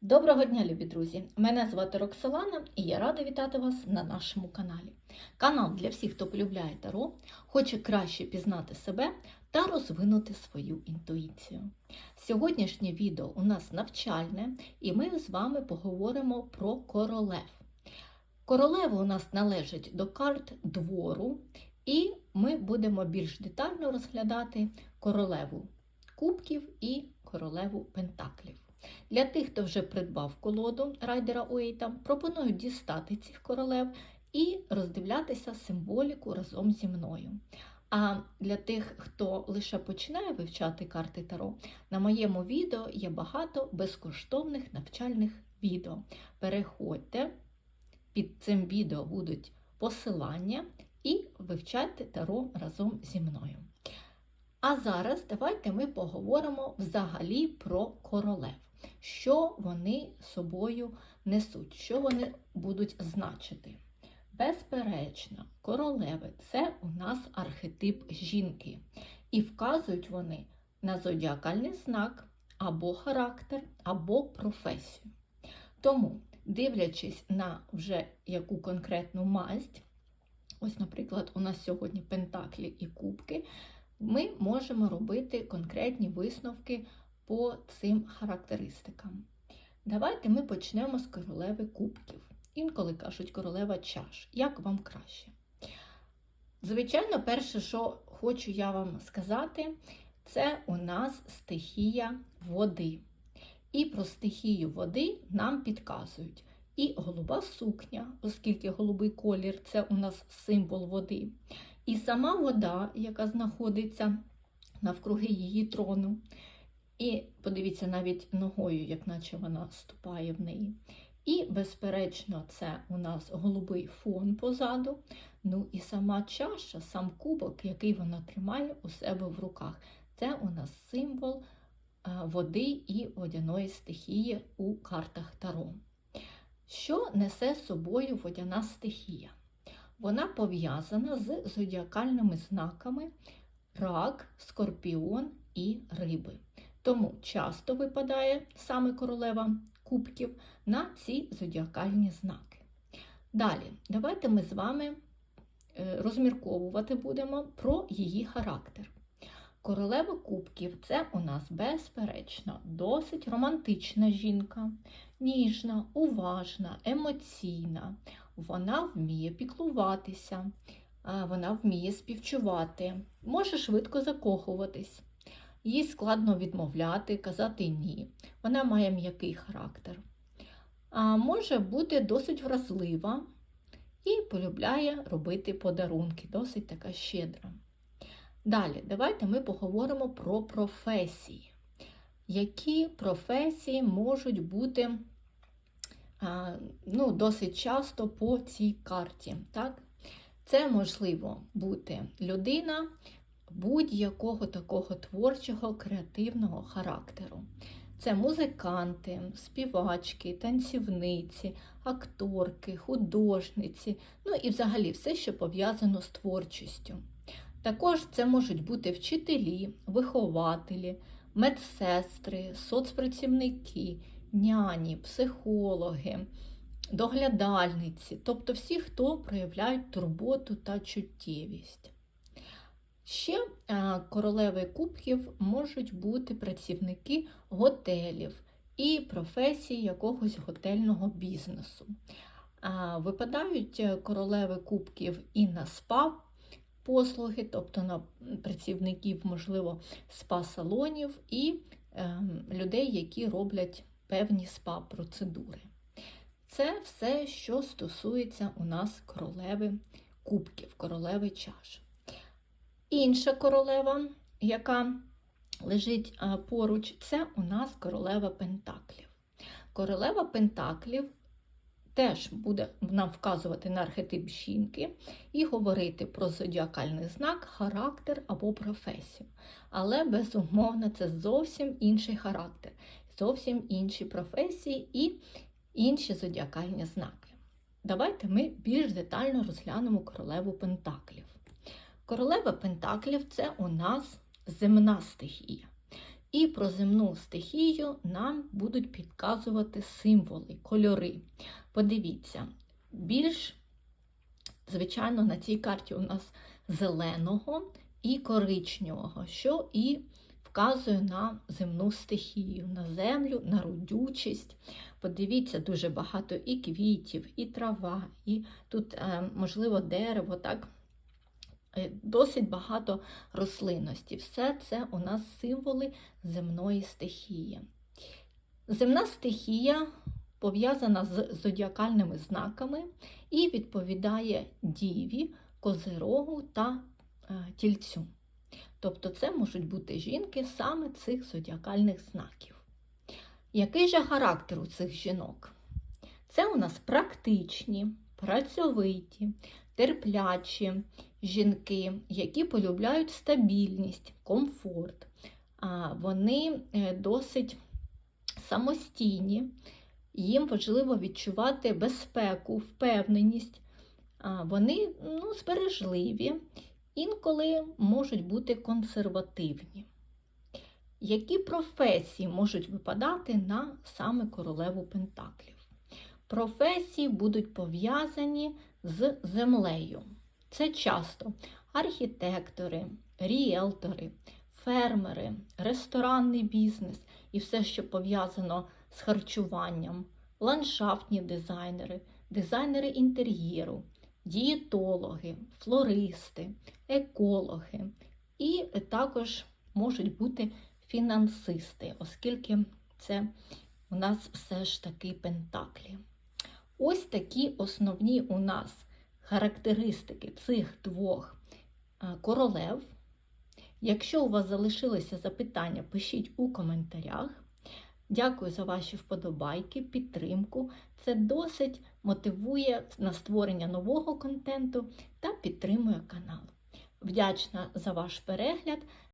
Доброго дня, любі друзі! Мене звати Роксолана і я рада вітати вас на нашому каналі. Канал для всіх, хто полюбляє таро, хоче краще пізнати себе та розвинути свою інтуїцію. Сьогоднішнє відео у нас навчальне, і ми з вами поговоримо про королев. Королева у нас належить до карт двору, і ми будемо більш детально розглядати королеву кубків і королеву пентаклів. Для тих, хто вже придбав колоду райдера Уейта, пропоную дістати цих королев і роздивлятися символіку разом зі мною. А для тих, хто лише починає вивчати карти Таро, на моєму відео є багато безкоштовних навчальних відео. Переходьте, під цим відео будуть посилання і вивчайте Таро разом зі мною. А зараз давайте ми поговоримо взагалі про королев що вони собою несуть, що вони будуть значити. Безперечно, королеви це у нас архетип жінки, і вказують вони на зодіакальний знак або характер, або професію. Тому, дивлячись на вже яку конкретну масть, ось, наприклад, у нас сьогодні пентаклі і кубки, ми можемо робити конкретні висновки по цим характеристикам. Давайте ми почнемо з королеви кубків. Інколи кажуть королева чаш. Як вам краще? Звичайно, перше, що хочу я вам сказати, це у нас стихія води. І про стихію води нам підказують і голуба сукня, оскільки голубий колір це у нас символ води. І сама вода, яка знаходиться навкруги її трону. І подивіться навіть ногою, як наче вона ступає в неї. І, безперечно, це у нас голубий фон позаду. Ну і сама чаша, сам кубок, який вона тримає у себе в руках. Це у нас символ води і водяної стихії у картах Таро. Що несе собою водяна стихія? Вона пов'язана з зодіакальними знаками рак, скорпіон і риби. Тому часто випадає саме королева кубків на ці зодіакальні знаки. Далі, давайте ми з вами е, розмірковувати будемо про її характер. Королева кубків це у нас безперечно, досить романтична жінка, ніжна, уважна, емоційна. Вона вміє піклуватися, вона вміє співчувати, може швидко закохуватись. Їй складно відмовляти, казати ні. Вона має м'який характер. А може бути досить вразлива і полюбляє робити подарунки, досить така щедра. Далі, давайте ми поговоримо про професії. Які професії можуть бути ну, досить часто по цій карті? Так? Це можливо бути людина, будь-якого такого творчого, креативного характеру. Це музиканти, співачки, танцівниці, акторки, художниці, ну і взагалі все, що пов'язано з творчістю. Також це можуть бути вчителі, вихователі, медсестри, соцпрацівники, няні, психологи, доглядальниці, тобто всі, хто проявляють турботу та чуттєвість. Ще е, королеви кубків можуть бути працівники готелів і професії якогось готельного бізнесу. Випадають е, королеви кубків і на спа послуги, тобто на працівників, можливо, спа-салонів і людей, які роблять певні спа-процедури. Це все, що стосується у нас королеви кубків, королеви чаш. Інша королева, яка лежить поруч, це у нас королева Пентаклів. Королева Пентаклів теж буде нам вказувати на архетип жінки і говорити про зодіакальний знак, характер або професію. Але, безумовно, це зовсім інший характер, зовсім інші професії і інші зодіакальні знаки. Давайте ми більш детально розглянемо королеву Пентаклів. Королева Пентаклів це у нас земна стихія. І про земну стихію нам будуть підказувати символи, кольори. Подивіться, більш, звичайно, на цій карті у нас зеленого і коричневого, що і вказує на земну стихію, на землю, на родючість. Подивіться, дуже багато і квітів, і трава, і тут, е, можливо, дерево, так? Е, Досить багато рослинності. Все це у нас символи земної стихії. Земна стихія пов'язана з зодіакальними знаками і відповідає діві, козирогу та е, тільцю. Тобто це можуть бути жінки саме цих зодіакальних знаків. Який же характер у цих жінок? Це у нас практичні, працьовиті, терплячі жінки, які полюбляють стабільність, комфорт. Вони е, досить самостійні, їм важливо відчувати безпеку, впевненість. Вони ну, збережливі, інколи можуть бути консервативні. Які професії можуть випадати на саме королеву Пентаклів? Професії будуть пов'язані з землею. Це часто архітектори, ріелтори, фермери, ресторанний бізнес і все, що пов'язано з харчуванням, ландшафтні дизайнери, дизайнери інтер'єру, дієтологи, флористи, екологи і також можуть бути фінансисти, оскільки це у нас все ж таки пентаклі. Ось такі основні у нас характеристики цих двох е, королев. Якщо у вас залишилися запитання, пишіть у коментарях. Дякую за ваші вподобайки, підтримку. Це досить мотивує на створення нового контенту та підтримує канал. Вдячна за ваш перегляд.